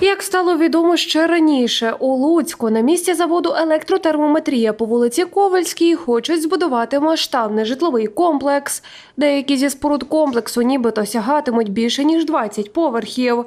Як стало відомо ще раніше, у Луцьку на місці заводу електротермометрія по вулиці Ковальській хочуть збудувати масштабний житловий комплекс. Деякі зі споруд комплексу нібито сягатимуть більше ніж 20 поверхів.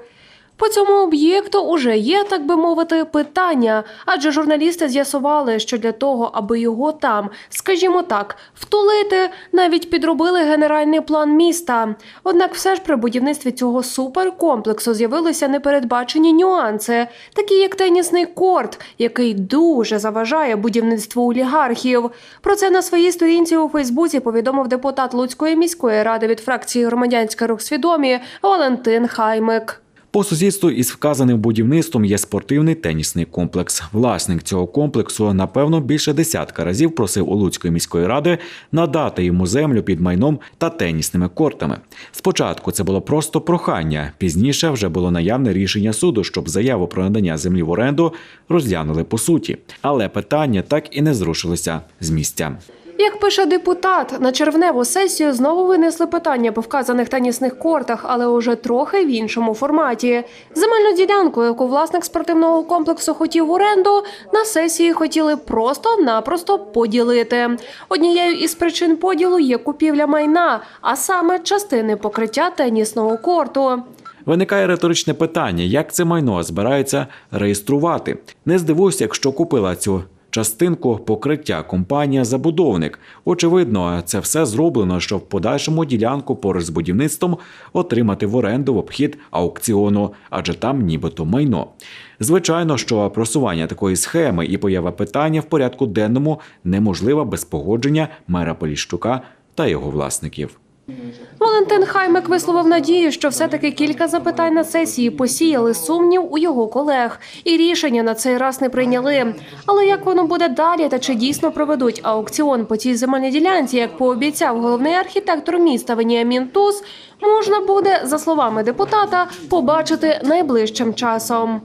По цьому об'єкту уже є, так би мовити, питання, адже журналісти з'ясували, що для того, аби його там, скажімо так, втулити, навіть підробили генеральний план міста. Однак все ж при будівництві цього суперкомплексу з'явилися непередбачені нюанси, такі як тенісний корт, який дуже заважає будівництву олігархів. Про це на своїй сторінці у Фейсбуці повідомив депутат Луцької міської ради від фракції Громадянський рух свідомі Валентин Хаймик. По сусідству із вказаним будівництвом є спортивний тенісний комплекс. Власник цього комплексу, напевно, більше десятка разів просив у Луцької міської ради надати йому землю під майном та тенісними кортами. Спочатку це було просто прохання, пізніше вже було наявне рішення суду, щоб заяву про надання землі в оренду розглянули по суті. Але питання так і не зрушилося з місця. Як пише депутат, на червневу сесію знову винесли питання по вказаних тенісних кортах, але уже трохи в іншому форматі. Земельну ділянку, яку власник спортивного комплексу хотів в оренду, на сесії хотіли просто-напросто поділити. Однією із причин поділу є купівля майна, а саме частини покриття тенісного корту. Виникає риторичне питання, як це майно збираються реєструвати. Не здивуюся, якщо купила цю частинку покриття компанія-забудовник. Очевидно, це все зроблено, щоб в подальшому ділянку поруч з будівництвом отримати в оренду в обхід аукціону, адже там нібито майно. Звичайно, що просування такої схеми і поява питання в порядку денному неможлива без погодження мера Поліщука та його власників. Валентин Хаймик висловив надію, що все-таки кілька запитань на сесії посіяли сумнів у його колег, і рішення на цей раз не прийняли. Але як воно буде далі, та чи дійсно проведуть аукціон по цій земельній ділянці, як пообіцяв головний архітектор міста Веніамін Туз, можна буде, за словами депутата, побачити найближчим часом.